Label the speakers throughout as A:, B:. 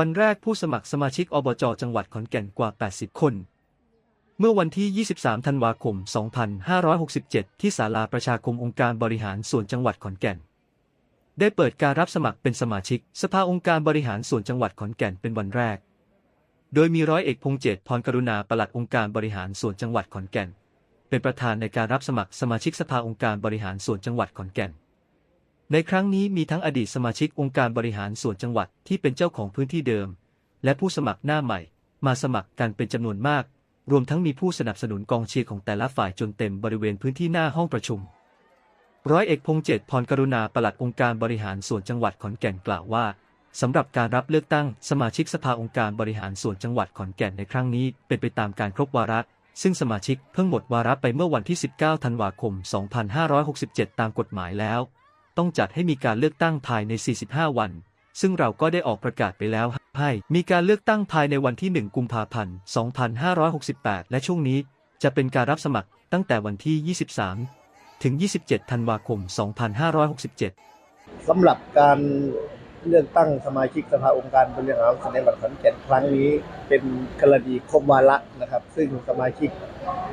A: วันแรกผู้สมัครสมาชิกอบจจังหวัดขอนแก่นกว่า 80 คน เมื่อวันที่ 23 ธันวาคม 2567 ที่ศาลาประชาคมองค์การบริหารส่วนจังหวัดขอนแก่น ได้เปิดการรับสมัครเป็นสมาชิก สภาองค์การบริหารส่วนจังหวัดขอนแก่นเป็นวันแรก โดยมีร้อยเอกพงษ์เจตพรกรุณาปลัดองค์การบริหารส่วนจังหวัดขอนแก่น เป็นประธานในการรับสมัครสมาชิกสภาองค์การบริหารส่วนจังหวัดขอนแก่น ในครั้งนี้มีทั้งอดีตสมาชิกองค์การบริหารส่วนจังหวัดที่เป็นเจ้าของพื้นที่เดิม และผู้สมัครหน้าใหม่ มาสมัครกันเป็นจำนวนมาก รวมทั้งมีผู้สนับสนุนกองเชียร์ของแต่ละฝ่ายจนเต็มบริเวณพื้นที่หน้าห้องประชุม ร้อยเอกพงษ์เจตพรกรุณาปลัดองค์การบริหารส่วนจังหวัดขอนแก่นกล่าวว่าสำหรับการรับเลือกตั้งสมาชิกสภาองค์การบริหารส่วนจังหวัดขอนแก่นในครั้งนี้เป็นไปตามการครบวาระซึ่งสมาชิกเพิ่งหมดวาระไปเมื่อวันที่ 19 ธันวาคม 2567 ตามกฎหมายแล้ว ต้องจัดให้มีการเลือกตั้งภายใน 45 วัน ซึ่งเราก็ได้ออกประกาศไปแล้วให้มีการเลือกตั้งภายในวันที่ 1 กุมภาพันธ์ 2568 และช่วงนี้จะเป็นการรับสมัครตั้งแต่วันที่ 23 ถึง 27 ธันวาคม 2567
B: สำหรับการเลือกตั้งสมาชิกสภาองค์การบริหารส่วนจังหวัดขอนแก่นครั้งนี้ เป็นกรณีครบวาระนะครับ ซึ่งสมาชิก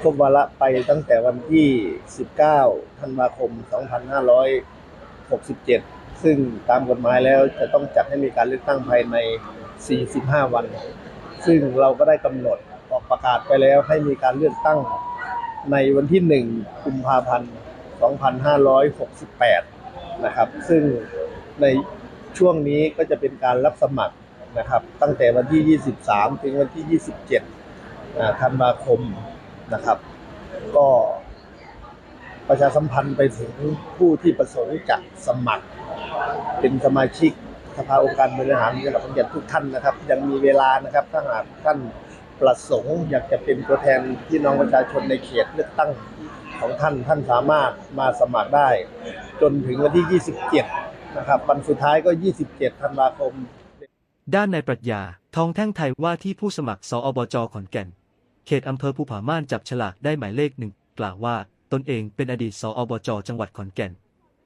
B: ครบวาระไปตั้งแต่วันที่ 19 ธันวาคม 2567 ซึ่งตามกฎหมายแล้วจะต้องจัดให้มีการเลือกตั้งภายใน 45 วัน ซึ่งเราก็ได้กำหนดออกประกาศไปแล้วให้มีการเลือกตั้งในวันที่ 1 กุมภาพันธ์ 2568 นะครับ ซึ่งในช่วงนี้ก็จะเป็นการรับสมัครนะครับ ตั้งแต่วันที่ 23 ถึงวันที่ 27ธันวาคมนะครับ ก็ ประชาสัมพันธ์ไปถึงผู้ที่ประสงค์จะสมัคร เป็นสมาชิกสภาองค์การบริหารจังหวัดขอนทุกท่านนะครับ ยังมีเวลานะครับถ้าหากท่านประสงค์อยากจะเป็นตัวแทนพี่น้องประชาชนในเขตเลือกตั้งของท่านท่านสามารถมาสมัครได้ จนถึงวันที่ 27 นะครับวันสุดท้ายก็ 27 ธันวาคม
A: ด้านนายปรัชญาทองแท่งไทยว่าที่ผู้สมัครสอบจขอนแก่น เขตอำเภอภูผาม่านจับฉลากได้หมายเลขหนึ่งกล่าวว่า ตนเองเป็นอดีตสอบจ จังหวัดขอนแก่น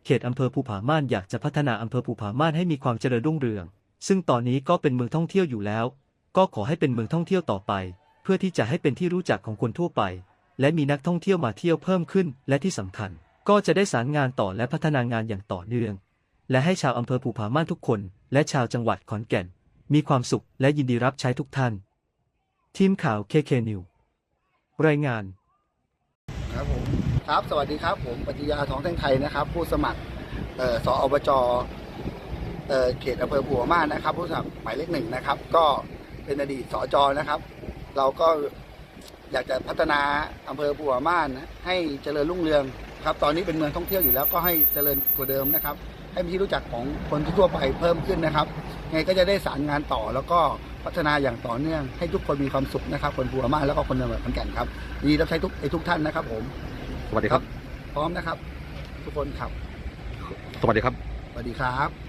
A: เขตอำเภอภูผาม่านอยากจะพัฒนาอำเภอภูผาม่านให้มีความเจริญรุ่งเรือง ซึ่งตอนนี้ก็เป็นเมืองท่องเที่ยวอยู่แล้ว ก็ขอให้เป็นเมืองท่องเที่ยวต่อไป เพื่อที่จะให้เป็นที่รู้จักของคนทั่วไป และมีนักท่องเที่ยวมาเที่ยวเพิ่มขึ้น และที่สำคัญ ก็จะได้สารงานต่อและพัฒนางานอย่างต่อเนื่อง และให้ชาวอำเภอภูผาม่านทุกคน และชาวจังหวัดขอนแก่น มีความสุขและยินดีรับใช้ทุกท่าน ทีมข่าว KK News รายงาน
C: ครับ สวัสดีครับ ผมปฏิยาทองแท่งไทยนะครับ ผู้สมัครเอ่อสอบจเเขตอำเภอผัวม่านนะครับ ผู้สมัครหมายเลขหนึ่งนะครับ ก็เป็นอดีตสจนะครับ เราก็อยากจะพัฒนาอำเภอผัวม่านให้เจริญรุ่งเรืองครับ ตอนนี้เป็นเมืองท่องเที่ยวอยู่แล้วก็ให้เจริญกว่าเดิมนะครับ ให้มีที่รู้จักของคนทั่วไปเพิ่มขึ้นนะครับไงก็จะได้สารงานต่อแล้วก็พัฒนาอย่างต่อเนื่องให้ทุกคนมีความสุขนะครับ คนผัวม่านแล้วก็คนจังหวัดขอนแก่นครับยินดีรับใช้ทุกไอ้ทุกท่านนะครับผม
D: สวัสดีครับ
C: พร้อมนะครับ ทุกคนครับ
D: สวัสดีครับ
C: สวัสดีครับ